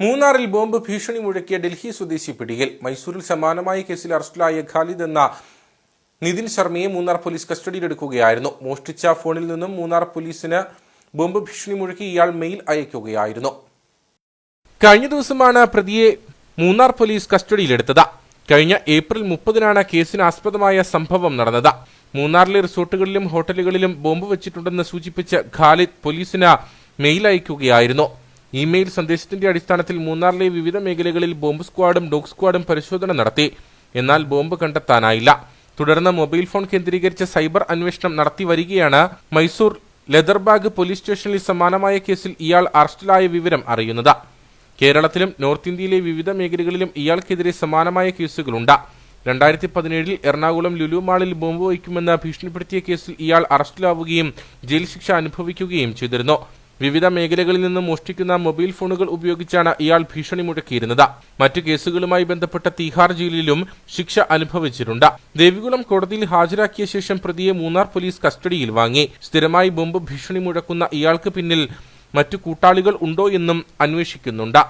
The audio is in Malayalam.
മൂന്നാറിൽ ബോംബ് ഭീഷണി മുഴക്കിയ ഡൽഹി സ്വദേശി പിടിയിൽ. മൈസൂരിൽ സമാനമായ കേസിൽ അറസ്റ്റിലായ ഖാലിദ് എന്ന നിതിൻ ശർമ്മയെ മൂന്നാർ പോലീസ് കസ്റ്റഡിയിലെടുക്കുകയായിരുന്നു. മോഷ്ടിച്ച ഫോണിൽ നിന്നും മൂന്നാർ പോലീസിന് ബോംബ് ഭീഷണി മുഴക്കി ഇയാൾ മെയിൽ അയക്കുകയായിരുന്നു. കഴിഞ്ഞ ദിവസമാണ് പ്രതിയെ മൂന്നാർ പോലീസ് കസ്റ്റഡിയിലെടുത്തത്. കഴിഞ്ഞ ഏപ്രിൽ മുപ്പതിനാണ് കേസിന് ആസ്പദമായ സംഭവം നടന്നത്. മൂന്നാറിലെ റിസോർട്ടുകളിലും ഹോട്ടലുകളിലും ബോംബ് വെച്ചിട്ടുണ്ടെന്ന് സൂചിപ്പിച്ച് ഖാലിദ് പോലീസിന് മെയിൽ അയക്കുകയായിരുന്നു. ഇമെയിൽ സന്ദേശത്തിന്റെ അടിസ്ഥാനത്തിൽ മൂന്നാറിലെ വിവിധ മേഖലകളിൽ ബോംബ് സ്ക്വാഡും ഡോഗ് സ്ക്വാഡും പരിശോധന നടത്തി. എന്നാൽ ബോംബ് കണ്ടെത്താനായില്ല. തുടർന്ന് മൊബൈൽ ഫോൺ കേന്ദ്രീകരിച്ച സൈബർ അന്വേഷണം നടത്തി വരികയാണ് മൈസൂർ ലെതർബാഗ് പോലീസ് സ്റ്റേഷനിൽ സമാനമായ കേസിൽ ഇയാൾ അറസ്റ്റിലായ വിവരം അറിയുന്നത്. കേരളത്തിലും നോർത്ത് ഇന്ത്യയിലെ വിവിധ മേഖലകളിലും ഇയാൾക്കെതിരെ സമാനമായ കേസുകളുണ്ട്. രണ്ടായിരത്തി പതിനേഴിൽ എറണാകുളം ലുലു മാളിൽ ബോംബ് വയ്ക്കുമെന്ന് ഭീഷണിപ്പെടുത്തിയ കേസിൽ ഇയാൾ അറസ്റ്റിലാവുകയും ജയിൽ ശിക്ഷ അനുഭവിക്കുകയും ചെയ്തിരുന്നു. വിവിധ മേഖലകളിൽ നിന്നും മോഷ്ടിക്കുന്ന മൊബൈൽ ഫോണുകൾ ഉപയോഗിച്ചാണ് ഇയാൾ ഭീഷണി മുഴക്കിയിരുന്നത്. മറ്റു കേസുകളുമായി ബന്ധപ്പെട്ട തീഹാർ ജയിലിലും ശിക്ഷ അനുഭവിച്ചിട്ടുണ്ട്. ദേവികുളം കോടതിയിൽ ഹാജരാക്കിയ ശേഷം പ്രതിയെ മൂന്നാർ പോലീസ് കസ്റ്റഡിയിൽ വാങ്ങി. സ്ഥിരമായി ബോംബ് ഭീഷണി മുഴക്കുന്ന ഇയാൾക്ക് പിന്നിൽ മറ്റു കൂട്ടാളികൾ ഉണ്ടോ എന്നും അന്വേഷിക്കുന്നുണ്ട്.